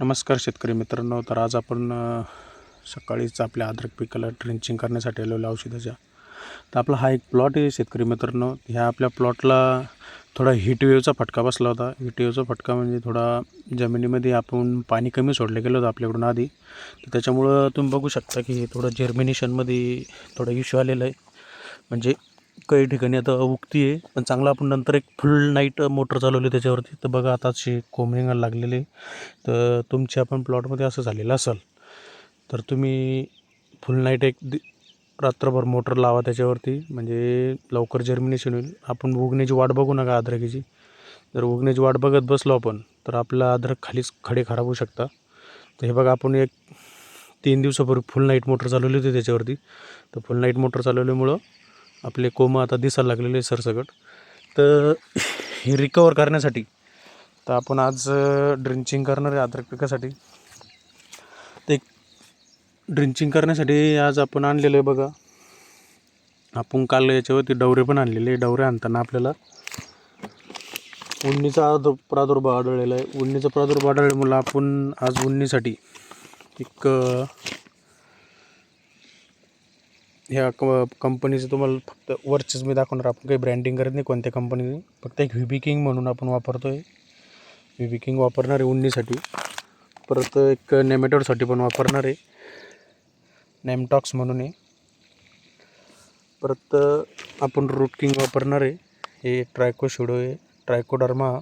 नमस्कार शेतकरी मित्रांनो. तर आज आपण सकाळीच आपल्या अद्रक पिकाला ड्रिंचिंग करण्यासाठी आलेलो औषधाच्या. तर आपला हा एक प्लॉट आहे शेतकरी मित्रांनो. ह्या आपल्या प्लॉटला थोडा हिटवेवचा फटका बसला होता. हिटवेवचा फटका म्हणजे थोडा जमिनीमध्ये आपण पाणी कमी सोडलं गेलं होतं आपल्याकडून आधी. तर त्याच्यामुळं तुम्ही बघू शकता की हे थोडं जर्मिनेशनमध्ये थोडा इश्यू आलेला आहे. म्हणजे काही ठिकाणी आता उगती आहे पण चांगलं आपण नंतर एक फुल नाईट मोटर चालवली त्याच्यावरती. तर बघा आता असे कोंबडिंग लागलेले तर तुमच्या पण प्लॉटमध्ये असं झालेलं असेल तर तुम्ही फुल नाईट एक दि रात्रभर मोटर लावा त्याच्यावरती. म्हणजे लवकर जर्मिनेशन होईल. आपण उगण्याची वाट बघू नका अद्रकीची. जर उगण्याची वाट बघत बसलो आपण तर आपला अद्रक खालीच खडे खराब होऊ शकता तर हे बघा आपण एक तीन दिवसापूर्वी फुल नाईट मोटर चालवली होती त्याच्यावरती. तर फुल नाईट मोटर चालवल्यामुळं आपले कोमं आता दिसायला लागलेले आहे सरसकट. तर हे रिकवर करण्यासाठी तर आपण आज ड्रिंचिंग करणार आहे अद्रक पिकासाठी. ते ड्रिंचिंग करण्यासाठी आज आपण आणलेलं आहे बघा. आपण काल याच्यावरती डवरे पण आणलेले डवरे आणताना आपल्याला उन्नीचा प्रादुर्भाव आढळलेला आहे. उन्नीचा प्रादुर्भाव आढळल्यामुळं आपण आज उन्नीसाठी एक ह्या क कंपनीचं तुम्हाला फक्त वरचेच मी दाखवणार. आपण काही ब्रँडिंग करत नाही कोणत्या कंपनीने फक्त एक व्ही बी किंग म्हणून आपण वापरतो आहे व्ही बी किंग वापरणार आहे उन्नीसाठी परत एक नेमॅटोडसाठी पण वापरणार आहे. नेमटॉक्स म्हणून आहे. परत आपण रूट किंग वापरणार आहे. हे ट्रायको शिडो आहे. ट्रायकोडर्मा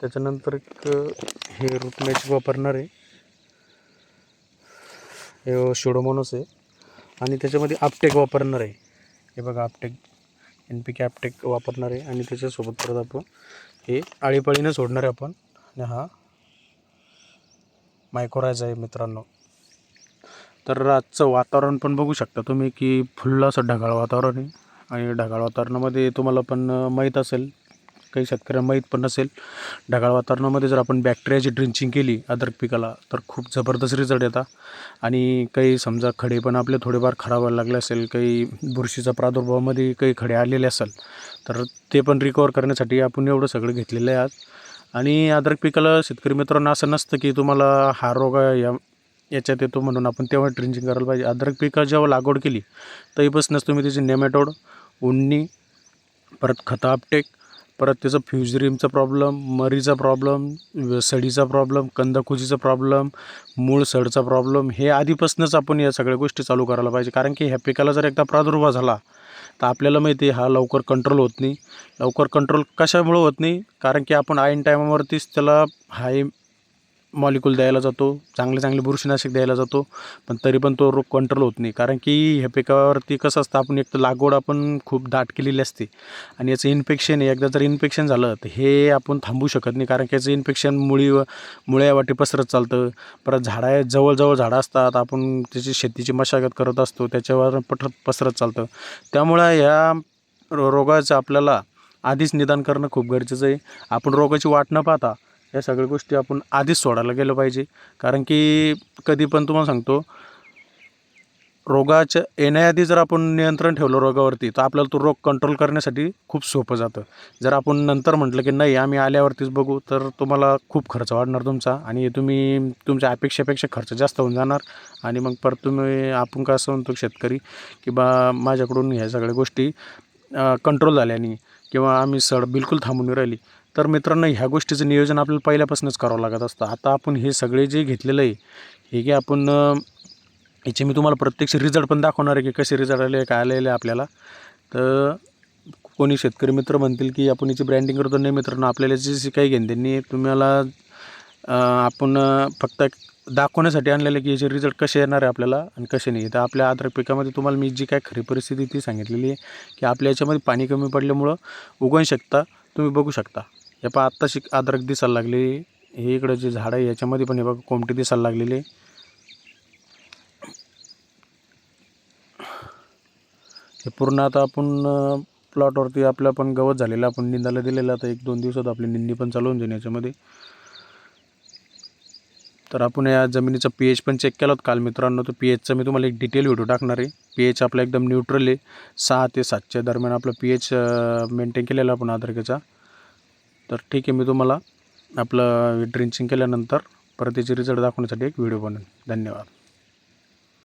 त्याच्यानंतर एक हे रूट मॅच वापरणार आहे. हे शिडोमोनोस आहे. आणि त्याच्यामध्ये आपटेक वापरणार आहे. हे बघा आपटेक एन पी के आपटेक वापरणार आहे. आणि त्याच्यासोबत परत आपण हे आळीपाळीनं सोडणार आहे आपण. आणि हा मायक्रोरायज आहे मित्रांनो. तर आजचं वातावरण पण बघू शकता तुम्ही की फुल्ल असं ढगाळ वातावरण आहे. आणि ढगाळ वातावरणामध्ये तुम्हाला पण माहीत असेल काही शेतकऱ्यांना माहीत पण नसेल. ढगाळ वातावरणामध्ये जर आपण बॅक्टेरियाची ड्रिंचिंग केली अद्रक पिकाला तर खूप जबरदस्त रिझल्ट येतात. आणि काही समजा खडे पण आपले थोडेफार खराब व्हायला लागले असेल काही बुरशीचा प्रादुर्भावामध्ये काही खडे आलेले असेल तर ते पण रिकवर करण्यासाठी आपण एवढं सगळं घेतलेलं आहे आज. आणि अद्रक पिकाला शेतकरी मित्रांनो असं नसतं की तुम्हाला हा रोग या याच्यात येतो म्हणून आपण तेव्हा ड्रिंचिंग करायला पाहिजे. अद्रक पिका जेव्हा लागवड केली तरीपासूनच तुम्ही त्याची नेमॅटोड उन्नी परत खतं आपटेक परत त्याचं फ्युजरिमचा प्रॉब्लम मरीचा प्रॉब्लम सडीचा प्रॉब्लम कंदकुजीचा प्रॉब्लम मूळ सडचा प्रॉब्लेम हे आधीपासूनच आपण या सगळ्या गोष्टी चालू करायला पाहिजे. कारण की ह्या पिकाला जर एकदा प्रादुर्भाव झाला तर आपल्याला माहिती आहे हा लवकर कंट्रोल होत नाही. लवकर कंट्रोल कशामुळं होत नाही? कारण की आपण ऐन टायमावरतीच त्याला हाय मॉलिक्यूल द्यायला जातो चांगले चांगले बुरशीनाशक द्यायला जातो पण तरी पण तो रोग कंट्रोल होत नाही. कारण की ह्या पिकावरती कसं असतं आपण एक तर लागवड आपण खूप दाट केलेली असते आणि याचं इन्फेक्शन आहे. एकदा जर इन्फेक्शन झालं तर हे आपण थांबू शकत नाही. कारण की याचं इन्फेक्शन मुळी मुळ्यावाटी पसरत चालतं. परत झाडा जवळजवळ झाडं असतात. आपण त्याची शेतीची मशागत करत असतो त्याच्यावर पट पसरत चालतं. त्यामुळं या रो रोगाचं आपल्याला आधीच निदान करणं खूप गरजेचं आहे. आपण रोगाची वाट न पाहता या सगळ्या गोष्टी आपण आधीच सोडायला गेलं पाहिजे. कारण की कधी पण तुम्हाला सांगतो रोगाच्या येण्याआधी जर आपण नियंत्रण ठेवलं रोगावरती तर आपल्याला तो रोग कंट्रोल करण्यासाठी खूप सोपं जातं. जर आपण नंतर म्हटलं की नाही आम्ही आल्यावरतीच बघू तर तुम्हाला खूप खर्च वाढणार तुमचा आणि तुम्ही तुमच्या अपेक्षेपेक्षा खर्च जास्त होऊन जाणार. आणि मग परत तुम्ही आपण का असं म्हणतो शेतकरी की बा माझ्याकडून ह्या सगळ्या गोष्टी कंट्रोल झाल्याने किंवा आम्ही सड बिलकुल थांबून राहिली तर मित्रांनो ह्या गोष्टीचं नियोजन आपल्याला पहिल्यापासूनच करावं लागत असतं. आता आपण हे सगळे जे घेतलेलं आहे हे की आपण याचे मी तुम्हाला प्रत्यक्ष रिझल्ट पण दाखवणार आहे की कसे रिझल्ट आले काय आलेले आपल्याला. तर कोणी शेतकरी मित्र म्हणतील की आपण याची ब्रँडिंग करतो. नाही मित्रांनो आपल्याला जे काही घेणं त्यांनी तुम्हाला आपण फक्त एक दाखवण्यासाठी आणलेलं की याचे रिझल्ट कसे येणार आहे आपल्याला आणि कसे नाही. तर आपल्या अद्रक पिकामध्ये तुम्हाला मी जी काय खरी परिस्थिती ती सांगितलेली आहे की आपल्या याच्यामध्ये पाणी कमी पडल्यामुळं उगवू शकता तुम्ही बघू शकता. हे पहा शिक अद्रक दिसायला लागली. हे इकडं जे झाडं आहे याच्यामध्ये पण हे बघा कोमटी दिसायला लागलेली. हे पूर्ण आता आपण प्लॉटवरती आपलं पण गवत झालेलं आपण निंदायला दिलेलं. आता एक दोन दिवसात आपली निंदी पण चालू होऊन जाईल याच्यामध्ये. तर आपण या जमिनीचा पी एच पण चेक केला होता काल मित्रांनो. तर पी एचचा मी तुम्हाला एक डिटेल व्हिडिओ टाकणार आहे. पी एच आपला एकदम न्यूट्रल आहे. सहा ते सातच्या दरम्यान आपलं पी एच मेंटेन केलेलं आपण अद्रकेचा. तर ठीक आहे मी तुम्हाला आपलं ड्रिंचिंग केल्यानंतर परत त्याचे रिझल्ट दाखवण्यासाठी एक व्हिडिओ बनवेन. धन्यवाद.